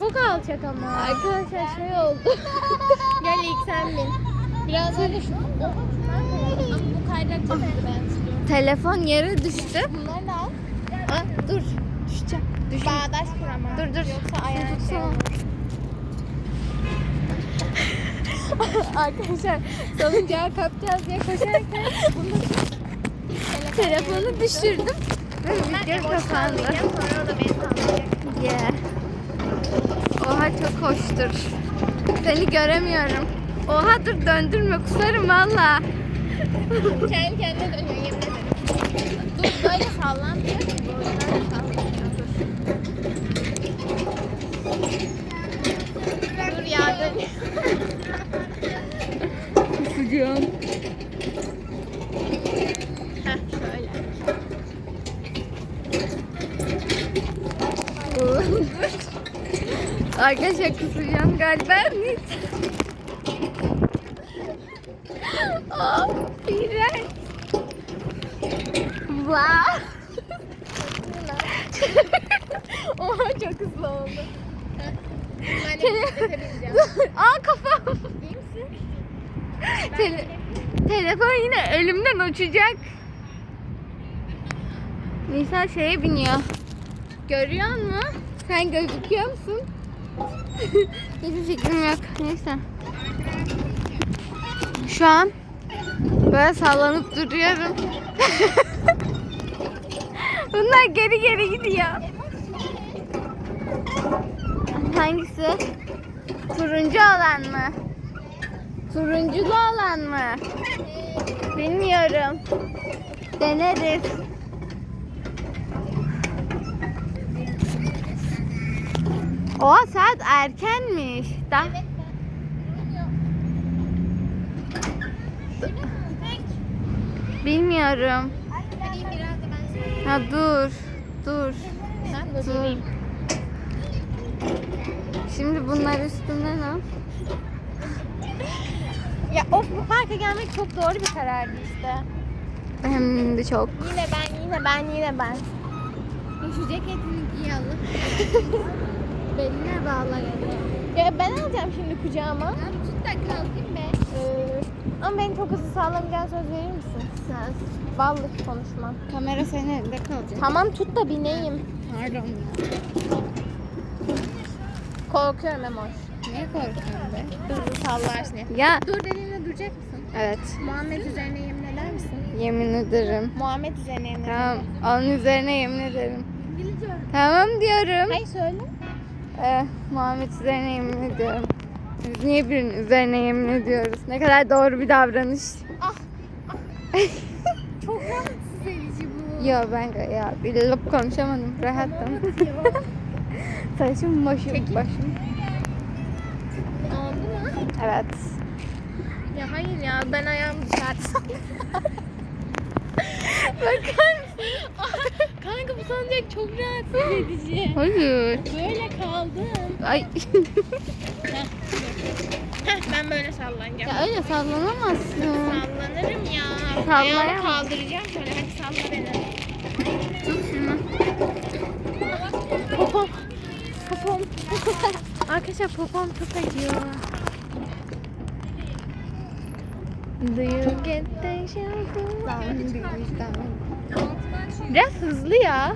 Çok alçak ama. Arkadaşlar şey oldu. Gel ilk sen bin. Biraz öyle şu. Bu kaydırakta ben ben istiyorum. Telefon yere düştü. Bunları da al. Aa, dur. Düşeceğim. Düşün. Bağdaş kur ama. Dur dur. Yoksa ayağın şey. Arkadaşlar salıncağı kapacağız diye koşarken telefonu düşürdüm. Ve video kapandı. Yeah. Oha çok hoştur. Seni göremiyorum. Oha dur döndürme kusarım valla. Kendi kendine dönüyor yemin ederim. Dur böyle sallan diyor ki bu yüzden sallanıyor. Dur. Dur ya dönüyor. Kusacağım. Heh şöyle. Arkadaşlar kusacağım galiba. Aa, iğrenç. Wow. Oha çok hızlı oldu. Ben. Aa kafam. İyi misin? Tele- telefon yine elimden uçacak. Nisa şeye biniyor. Görüyor musun? Sen gözüküyor musun? Hiçbir fikrim yok. Neyse. Şu an böyle sallanıp duruyorum. Bunlar geri geri gidiyor. Hangisi? Turuncu olan mı? Turunculu olan mı? Bilmiyorum. Deneriz. Oha saat erkenmiş. Da Evet bilmiyorum. Hadi biraz da ben söyleyeyim. Ha dur. Dur. Dur. Şimdi bunlar üstünden al. Ya of bu parka gelmek çok doğru bir karardı işte. Hem de çok. Yine ben, yine ben, yine ben. Şu ceketini giy alıp beline bağla Ya ben alacağım şimdi kucağıma. tut da kalkayım be. Ee, ama beni çok hızlı sallamayacağına söz verir misin? Söz. Vallahi konuşmam. Kamera senin elinde kalacak. Tamam tut da bineyim. Pardon ya. Korkuyorum Emoş. Niye korkuyorsun be? Hızlı sallarsın diye. Ya Dur dediğinde duracak mısın? evet. Muhammed üzerine yemin eder misin? Yemin ederim. Muhammed üzerine yemin eder Tamam. Onun üzerine yemin ederim. Tamam diyorum. Hayır söyle. Eh, Muhammed üzerine yemin ediyorum. Biz niye birinin üzerine yemin ediyoruz? Ne kadar doğru bir davranış. Çok rahatsız edici bu. Yo ben ya bir lop konuşamadım. Rahattım. Saçım başım Çekil. başım. Oldu mu? Evet. Ya hayır ya ben ayağımı dışarıda. Bakar mısın? Kanka bu sancak çok rahatsız edici. Hayır. Böyle kaldım. Ay. Heh, ben böyle sallanacağım. ya öyle sallanamazsın. Sallanırım ya. Sallayamam. Ayağımı kaldıracağım şöyle hadi salla beni. Tut şunu. Popom. Popom. Arkadaşlar popom çok acıyor. Do you get the Biraz hızlı ya.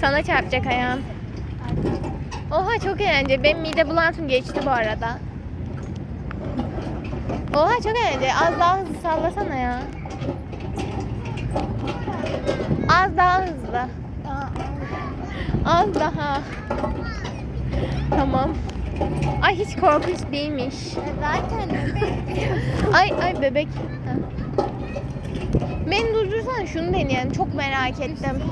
Sana çarpacak ayağım. Oha çok eğlenceli. Benim mide bulantım geçti bu arada. Oha çok eğlenceli. Az daha hızlı sallasana ya. Az daha hızlı. Az daha. Tamam. Ay hiç korkunç değilmiş. Zaten Ay ay bebek. Beni durdursana şunu deneyelim. Çok merak ettim.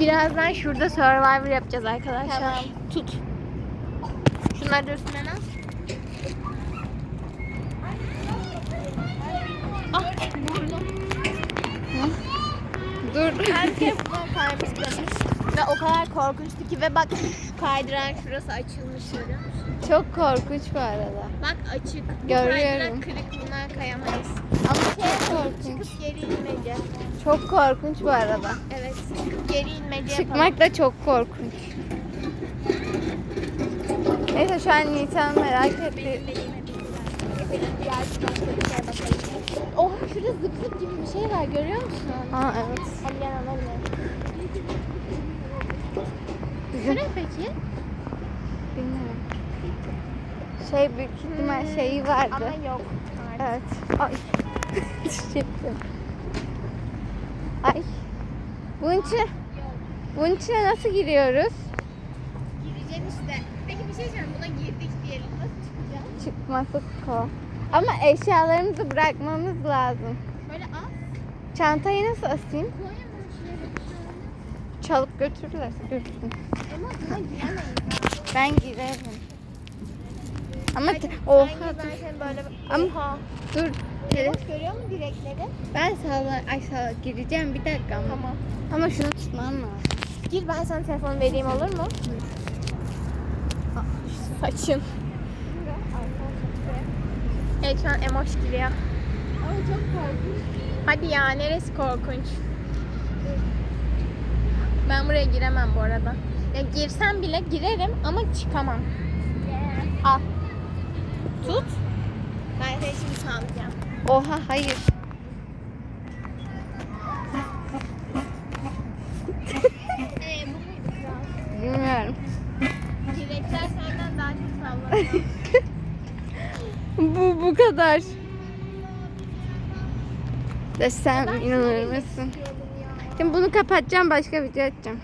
Birazdan şurada Survivor yapacağız arkadaşlar. Tamam. Tut. Şunları da üstünden al. Ah. Dur. Herkes buna kaymıştı. Ve o kadar korkunçtu ki ve bak şu kaydıran şurası açılmış görüyor musun? Çok korkunç bu arada. Bak açık. Bu Görüyorum. kırık bunlar kayamayız. Ama Şey, korkunç. çıkıp geri inmeyeceğiz. Çok korkunç bu arada. Evet. Geri inmece. Çıkmak da çok korkunç. Neyse şu an Nisan'ı merak etti. Oha şurada zıp zıp gibi bir şey var görüyor musun? Aa evet. Hadi gel alalım. Şu ne peki? Bilmiyorum. Şey büyük ihtimal şeyi vardı. Ama yok. Evet. Ay. Düşecektim. Ay. Bunun içine, bunun içine nasıl giriyoruz? Gireceğim işte. Peki bir şey diyeceğim. Buna girdik diyelim. Nasıl çıkacağız? Çıkması ko. Ama eşyalarımızı bırakmamız lazım. Böyle al. Çantayı nasıl asayım? Şuraya. Çalıp götürürlerse götürsün. Ama buna giremeyiz. Ben girerim. Ama te- Oha. Ben dur. seni böyle... Ama- Oha. Dur. Tele- Bak görüyor musun direkleri? Ben sağla ay sağla gireceğim bir dakika ama. Tamam. Ama şunu tutmam lazım. Gir ben sana telefonu vereyim olur mu? Saçın. Evet şu an emoş giriyor. Ama çok korkunç. Hadi ya neresi korkunç? Ben buraya giremem bu arada. Ya girsem bile girerim ama çıkamam. Al. Tut. Ben seni şimdi sallayacağım. Oha hayır. Bilmiyorum. Direkler senden daha çok sallanıyor. Bu bu kadar. De sen inanır mısın? Şimdi bunu kapatacağım başka video açacağım.